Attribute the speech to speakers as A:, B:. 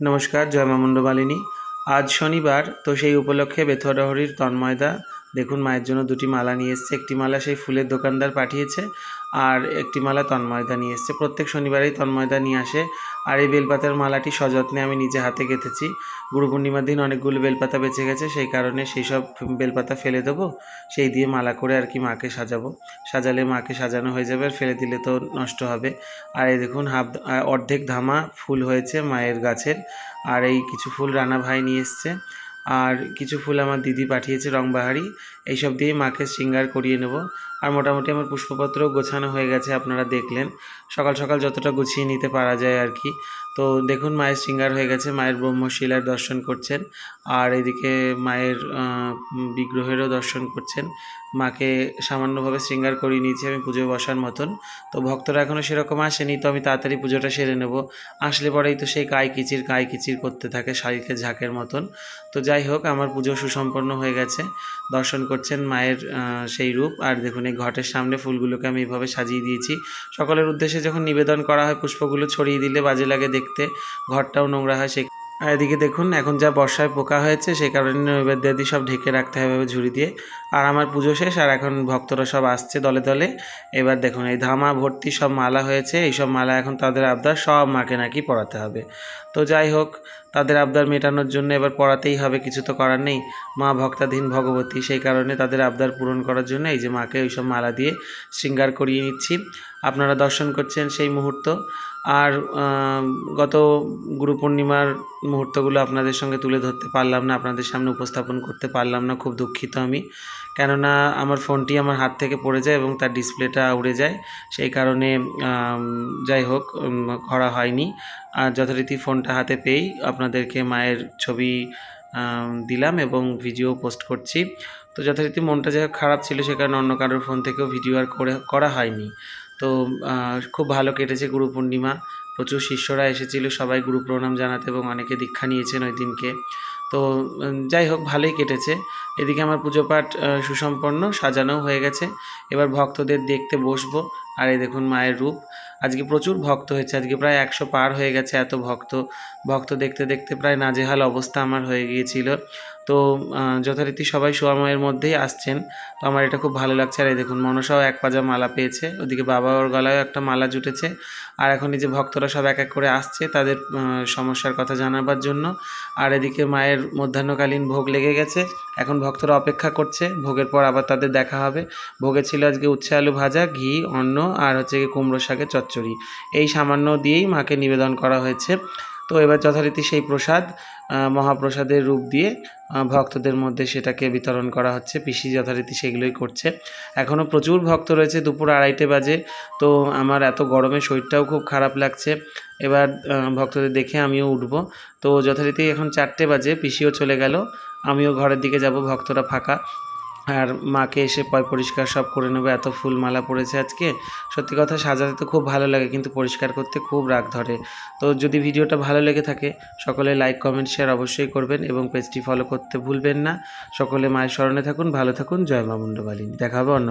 A: নমস্কার জয় মা আজ শনিবার তো সেই উপলক্ষে বেথরহরির তন্ময়দা দেখুন, মায়ের জন্য দুটি মালা নিয়ে এসছে। একটি মালা সেই ফুলের দোকানদার পাঠিয়েছে আর একটি মালা তন্ময়দা নিয়ে এসছে। প্রত্যেক শনিবারেই তন্ময়দা নিয়ে আসে আর এই বেলপাতার মালাটি সযত্নে আমি নিজে হাতে গেঁথেছি। গুরু পূর্ণিমার দিন অনেকগুলো বেলপাতা বেঁচে গেছে, সেই কারণে সেই সব বেলপাতা ফেলে দেবো। সেই দিয়ে মালা করে আর কি মাকে সাজাবো। সাজালে মাকে সাজানো হয়ে যাবে আর ফেলে দিলে তো নষ্ট হবে। আর এই দেখুন, হাফ অর্ধেক ধামা ফুল হয়েছে মায়ের গাছের। আর এই কিছু ফুল রানা ভাই নিয়ে এসছে। আর কিছু ফুল আমার দিদি পাঠিয়েছে রংবাহারি এইসব দিয়ে মাকে শৃঙ্গার করিয়ে নেব। আর মোটামুটি আমার পুষ্পপত্র গোছানো হয়ে গেছে, আপনারা দেখলেন। সকাল সকাল যতটা গুছিয়ে নিতে পারা যায় আর কি। তো দেখুন, মায়ের শৃঙ্গার হয়ে গেছে, মায়ের ব্রহ্মশিলার দর্শন করছেন, আর এদিকে মায়ের বিগ্রহেরও দর্শন করছেন। মাকে সামান্যভাবে শৃঙ্গার করিয়ে নিয়েছি আমি পুজো বসার মতন। তো ভক্তরা এখনও সেরকম আসেনি, তো আমি তাড়াতাড়ি পুজোটা সেরে নেব। আসলে পরেই তো সেই কাই কিচির কায় কিচির করতে থাকে শাড়িতে ঝাঁকের মতন। তো যাই হোক, আমার পুজো সুসম্পন্ন হয়ে গেছে। দর্শন করছেন মায়ের সেই রূপ। আর দেখুন ঘটের সামনে ফুলগুলোকে আমি এভাবে সাজিয়ে দিয়েছি। সকলের উদ্দেশ্যে যখন নিবেদন করা হয়, পুষ্পগুলো ছড়িয়ে দিলে বাজে লাগে দেখতে। ঘরটাও নোংরা হয় সেই আর এদিকে দেখুন, এখন যা বর্ষায় পোকা হয়েছে সেই কারণে নৈবেদ্যাদি সব ঢেকে রাখতে হবে ঝুড়ি দিয়ে। আর আমার পুজো শেষ, আর এখন ভক্তরা সব আসছে দলে দলে। এবার দেখুন, এই ধামা ভর্তি সব মালা হয়েছে, এই সব মালা এখন তাদের আবদার, সব মাকে নাকি পড়াতে হবে। তো যাই হোক, তাদের আবদার মেটানোর জন্য এবার পড়াতেই হবে, কিছু তো করার নেই। মা ভক্তাধীন ভগবতী, সেই কারণে তাদের আবদার পূরণ করার জন্য এই যে মাকে ওই সব মালা দিয়ে শৃঙ্গার করিয়ে নিচ্ছি। আপনারা দর্শন করছেন সেই মুহূর্ত। আর গত গুরু পূর্ণিমার মুহূর্তগুলো আপনাদের সঙ্গে তুলে ধরতে পারলাম না, আপনাদের সামনে উপস্থাপন করতে পারলাম না, খুব দুঃখিত আমি। কেননা আমার ফোনটি আমার হাত থেকে পড়ে যায় এবং তার ডিসপ্লেটা উড়ে যায়, সেই কারণে যাই হোক করা হয়নি। আর যথারীতি ফোনটা হাতে পেয়েই আপনাদেরকে মায়ের ছবি দিলাম এবং ভিডিও পোস্ট করছি। তো যথারীতি মনটা হোক খারাপ ছিল সে কারণে অন্য কারোর ফোন থেকেও ভিডিও আর করে, করা হয়নি। তো খুব ভালো কেটেছে গুরু পূর্ণিমা। প্রচুর শিষ্যরা এসেছিল, সবাই গুরু প্রণাম জানাতে এবং অনেকে দীক্ষা নিয়েছেন ওই দিনকে। তো যাই হোক, ভালোই কেটেছে। এদিকে আমার পুজো পাঠ সুসম্পন্ন, সাজানোও হয়ে গেছে। এবার ভক্তদের দেখতে বসবো। আর এই দেখুন মায়ের রূপ। আজকে প্রচুর ভক্ত হয়েছে, আজকে প্রায় একশো পার হয়ে গেছে এত ভক্ত। ভক্ত দেখতে দেখতে প্রায় নাজেহাল অবস্থা আমার হয়ে গিয়েছিল। তো যথারীতি সবাই সোয়াময়ের মধ্যেই আসছেন। তো আমার এটা খুব ভালো লাগছে। আর এই দেখুন, মনসাও এক পাজা মালা পেয়েছে। ওদিকে বাবা ওর গলায়ও একটা মালা জুটেছে। আর এখন এই যে ভক্তরা সব এক এক করে আসছে তাদের সমস্যার কথা জানাবার জন্য। আর এদিকে মায়ের মধ্যাহ্নকালীন ভোগ লেগে গেছে। এখন ভক্তরা অপেক্ষা করছে। ভোগের পর আবার তাদের দেখা হবে। ভোগে ছিল আজকে উচ্ছে আলু ভাজা, ঘি, অন্ন আর হচ্ছে গিয়ে কুমড়ো শাকের চচ্চড়ি। এই সামান্য দিয়েই মাকে নিবেদন করা হয়েছে। তো এবার যথারীতি সেই প্রসাদ মহাপ্রসাদের রূপ দিয়ে ভক্তদের মধ্যে সেটাকে বিতরণ করা হচ্ছে। পিসি যথারীতি সেগুলোই করছে। এখনও প্রচুর ভক্ত রয়েছে, দুপুর আড়াইটে বাজে। তো আমার এত গরমে শরীরটাও খুব খারাপ লাগছে। এবার ভক্তদের দেখে আমিও উঠবো। তো যথারীতি এখন চারটে বাজে, পিসিও চলে গেল। আমিও ঘরের দিকে যাব, ভক্তরা ফাঁকা। আর মাকে এসে পরিষ্কার সব করে নেবে, এত ফুল মালা পড়েছে আজকে। সত্যি কথা, সাজাতে তো খুব ভালো লাগে, কিন্তু পরিষ্কার করতে খুব রাগ ধরে। তো যদি ভিডিওটা ভালো লেগে থাকে, সকলে লাইক, কমেন্ট, শেয়ার অবশ্যই করবেন এবং পেজটি ফলো করতে ভুলবেন না। সকলে মায়ের স্মরণে থাকুন, ভালো থাকুন, জয় মা মুন্ডবালিনী। দেখা হবে অন্য